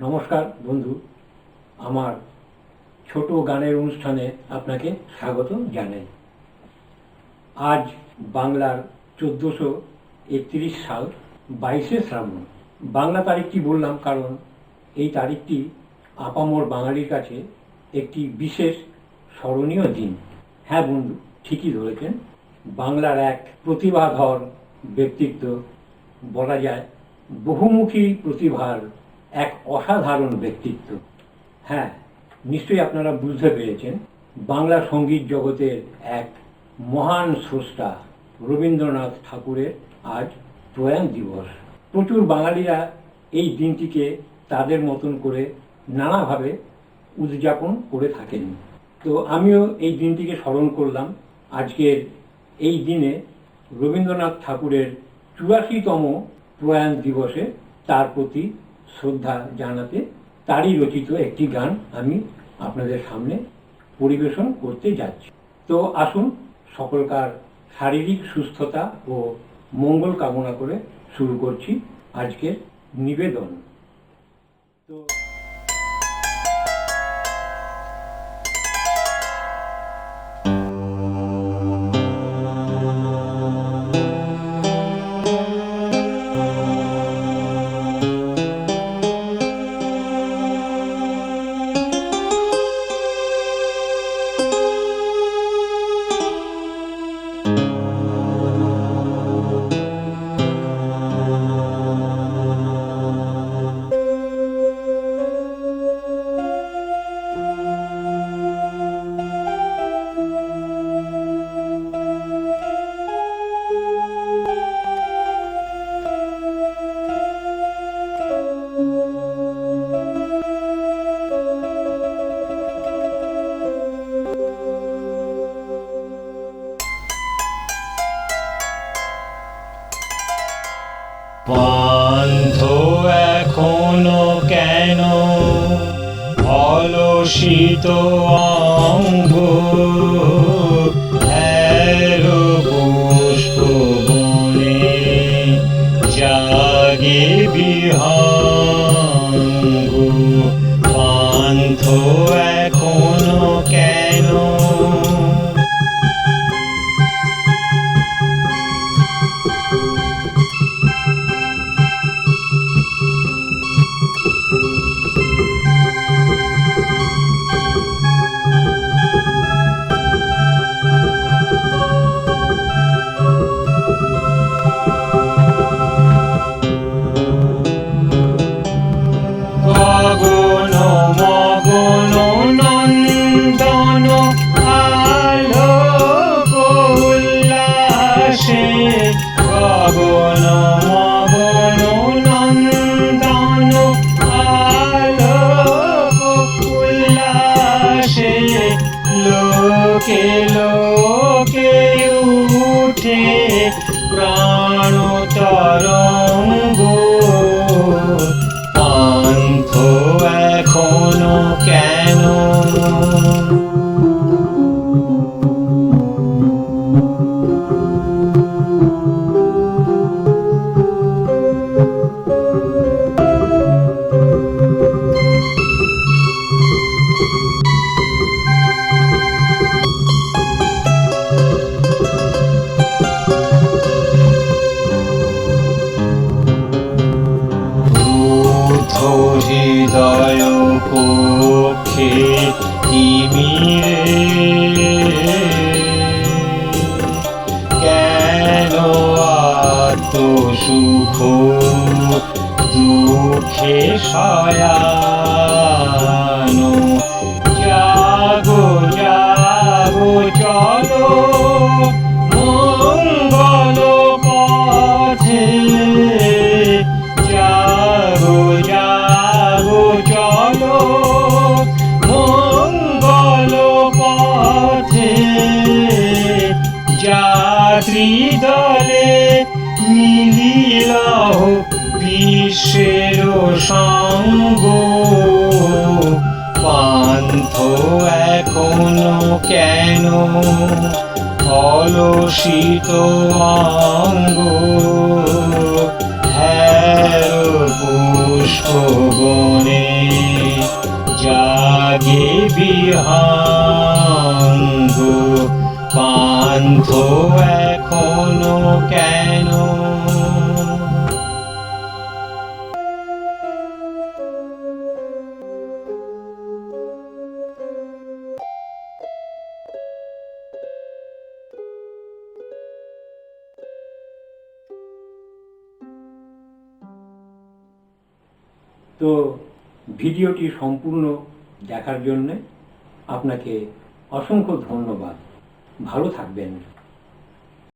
নমস্কার বন্ধু, আমার ছোট গানের অনুষ্ঠানে আপনাকে স্বাগত জানাই। আজ বাংলার চোদ্দোশো একত্রিশ সাল বাইশে শ্রাবণ। বাংলা তারিখটি বললাম কারণ এই তারিখটি আপামর বাঙালির কাছে একটি বিশেষ স্মরণীয় দিন। হ্যাঁ বন্ধু, ঠিকই ধরেছেন। বাংলার এক প্রতিভাধর ব্যক্তিত্ব বলা যায় বহুমুখী প্রতিভার এক অসাধারণ ব্যক্তিত্ব। হ্যাঁ নিশ্চয়ই আপনারা বুঝতে পেরেছেন, বাংলা সংগীত জগতের এক মহান স্রষ্টা রবীন্দ্রনাথ ঠাকুরের আজ প্রয়াণ দিবস। প্রচুর বাঙালিরা এই দিনটিকে তাদের মতন করে নানাভাবে উদযাপন করে থাকেন। তো আমিও এই দিনটিকে স্মরণ করলাম। আজকের এই দিনে রবীন্দ্রনাথ ঠাকুরের চুরাশিতম প্রয়াণ দিবসে তার প্রতি শ্রদ্ধা জানাতে তারই রচিত একটি গান আমি আপনাদের সামনে পরিবেশন করতে যাচ্ছি। তো আসুন, সকলকার শারীরিক সুস্থতা ও মঙ্গল কামনা করে শুরু করছি আজকের নিবেদন। তো অলসিত অঙ্গ পুষ্পণে জাগে বিহঙ্গ গগন মগন নন্দন আলোক উল্লাসে গগন মগন নন্দন আলোক উল্লাসে লোকে লোকে উঠে প্রাণ তরঙ্গ তিমিরে কেন তো সুখ দুঃখে শয়ানো দলে মিলিল বিশ্বের সঙ্গ। পান্থ এখনও কেন অলসিত অঙ্গ? হ্যার পুষ্প জাগে বিহঙ্গ পান্থ এখনও কেন? তো ভিডিওটি সম্পূর্ণ দেখার জন্যে আপনাকে অসংখ্য ধন্যবাদ। ভালো থাকবেন।